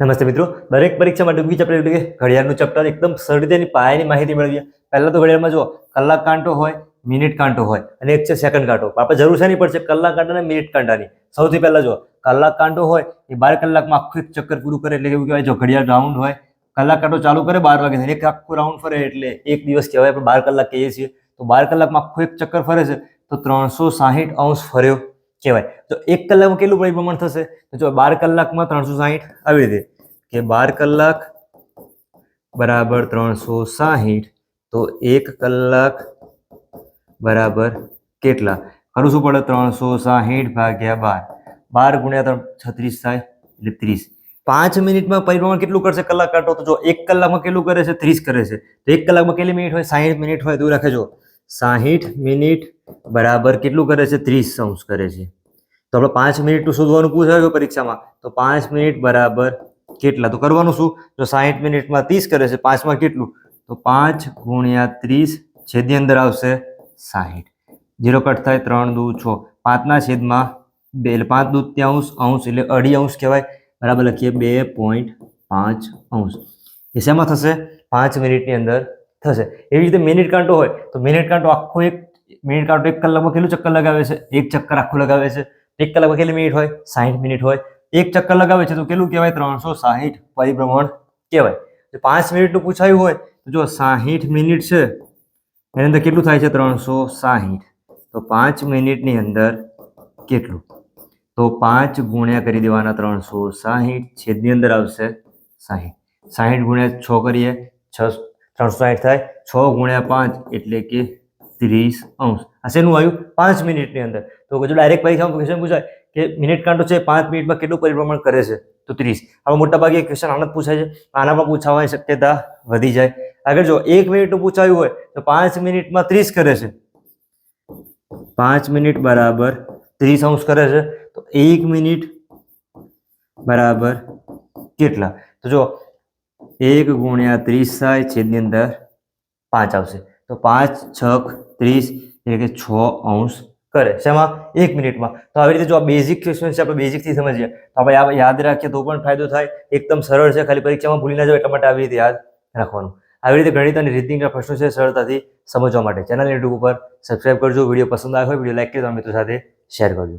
નમસ્તે મિત્રો. દરેક પરીક્ષા માટે બીજી ચેપ્ટર એટલે કે ઘડિયાળનું ચેપ્ટર એકદમ સરળ રીતે પાયાની માહિતી મેળવીએ. પહેલાં તો ઘડિયાળમાં જો કલાક કાંટો હોય, મિનિટ કાંટો હોય અને એક છે સેકન્ડ કાંટો. આપણે જરૂર છે નહીં પડશે કલાક કાંટા અને મિનિટ કાંટાની. સૌથી પહેલાં જો કલાક કાંટો હોય એ બાર કલાકમાં આખું એક ચક્કર પૂરું કરે એટલે કેવું કહેવાય, જો ઘડિયાળ રાઉન્ડ હોય, કલાક કાંટો ચાલુ કરે બાર વાગે એક આખું રાઉન્ડ ફરે એટલે એક દિવસ કહેવાય આપણે બાર કલાક કહીએ છીએ. તો બાર કલાકમાં આખું એક ચક્કર ફરે છે, તો ત્રણસો સાહીઠ અંશ ફર્યો. કહેવાય. તો એક કલાકમાં કેટલું પરિભ્રમણ થશે? તો જો બાર કલાકમાં ત્રણસો સાહીઠ આવી રીતે. કે બાર કલાક બરાબર ત્રણસો સાહીઠ. તો એક કલાક બરાબર કેટલા? કરું શું પડે? ત્રણસો સાહીઠ ભાગ્યા બાર. બાર ગુણ્યા ત્રણ, છત્રીસ થાય એટલે ત્રીસ. પાંચ મિનિટમાં પરિભ્રમણ કેટલું કરશે કલાક કાંટો? તો જો એક કલાકમાં કેટલું કરે છે? ત્રીસ કરે છે. તો એક કલાકમાં કેટલી મિનિટ હોય? સાહીઠ મિનિટ હોય. તો રાખે જો, સાહીઠ મિનિટ બરાબર કેટલું કરે છે? ત્રીસ અંશ કરે છે. તો આપણે પાંચ મિનિટનું શોધવાનું પૂછાયું પરીક્ષામાં, તો પાંચ મિનિટ બરાબર કેટલા? તો કરવાનું શું? જો સાહીઠ મિનિટમાં ત્રીસ કરે છે, પાંચમાં કેટલું? તો પાંચ ગુણ્યા ત્રીસ છેદની અંદર આવશે સાહીઠ. જીરો કટ થાય ત્રણ દુ છ. પાંચના છેદમાં બે, એટલે પાંચ દૂત્યાંશ અંશ, એટલે અઢી અંશ કહેવાય. બરાબર લખીએ બે પોઈન્ટ પાંચ અંશ. એ શેમાં થશે? પાંચ મિનિટની અંદર થશે. એવી રીતે મિનિટ કાંટો હોય, તો મિનિટ કાંટો આખો એક, મિનિટ કાંટો એક કલાકમાં કેટલું ચક્કર લગાવે છે? એક ચક્કર આખું લગાવે છે. એક કલાકમાં કેટલી મિનિટ હોય? સાહીઠ મિનિટ હોય. એક ચક્કર લગાવે છે તો કેટલું કહેવાય? ત્રણસો સાહીઠ પરિભ્રમણ કહેવાય. જો પાંચ મિનિટનું પૂછાયું હોય, તો જો સાહીઠ મિનિટ છે, એની અંદર કેટલું થાય છે? ત્રણસો સાહીઠ. તો પાંચ મિનિટની અંદર કેટલું? તો પાંચ ગુણ્યા કરી દેવાના ત્રણસો સાહીઠ. છેદની અંદર આવશે સાહીઠ. સાહીઠ ગુણ્યા છ કરીએ, છ, ત્રણસો સાહીઠ થાય. છ ગુણ્યા પાંચ એટલે કે ત્રીસ અંશ. આ શેનું આવ્યું? પાંચ મિનિટની અંદર. તો જો ડાયરેક્ટ પરીક્ષામાં ક્વેશ્ચન પૂછાય કે મિનિટ કાંટો છે, પાંચ મિનિટમાં કેટલું પરિભ્રમણ કરે છે? તો ત્રીસ. હવે મોટા ભાગે ક્વેશ્ચન આનંદ પૂછાય છે. આના પણ પૂછાવાની શક્યતા વધી જાય. આગળ જો એક મિનિટનું પૂછાયું હોય, તો પાંચ મિનિટમાં ત્રીસ કરે છે. પાંચ મિનિટ બરાબર ત્રીસ અંશ કરે છે. તો એક મિનિટ બરાબર કેટલા? તો જો એક ગુણ્યા ત્રીસ થાય, છેદની અંદર પાંચ આવશે. તો પાંચ છક ત્રીસ એટલે કે છ અંશ કરે. શેમાં? એક મિનિટમાં. તો આવી રીતે જો આ બેઝિક ક્વેશ્ચન છે, આપણે બેઝિકથી સમજીએ. તો આપણે આ યાદ રાખીએ તો પણ ફાયદો થાય. એકદમ સરળ છે, ખાલી પરીક્ષામાં ભૂલી ના જાવ એટલા માટે આવી રીતે યાદ રાખવાનું. આવી રીતે ગણિત અને રીતિંગના પ્રશ્નો છે, સરળતાથી સમજવા માટે. ચેનલ યુટ્યુબ ઉપર સબસ્ક્રાઇબ કરજો. વીડિયો પસંદ આવ્યો વીડિયો લાઈક કરી મિત્રો સાથે શેર કરજો.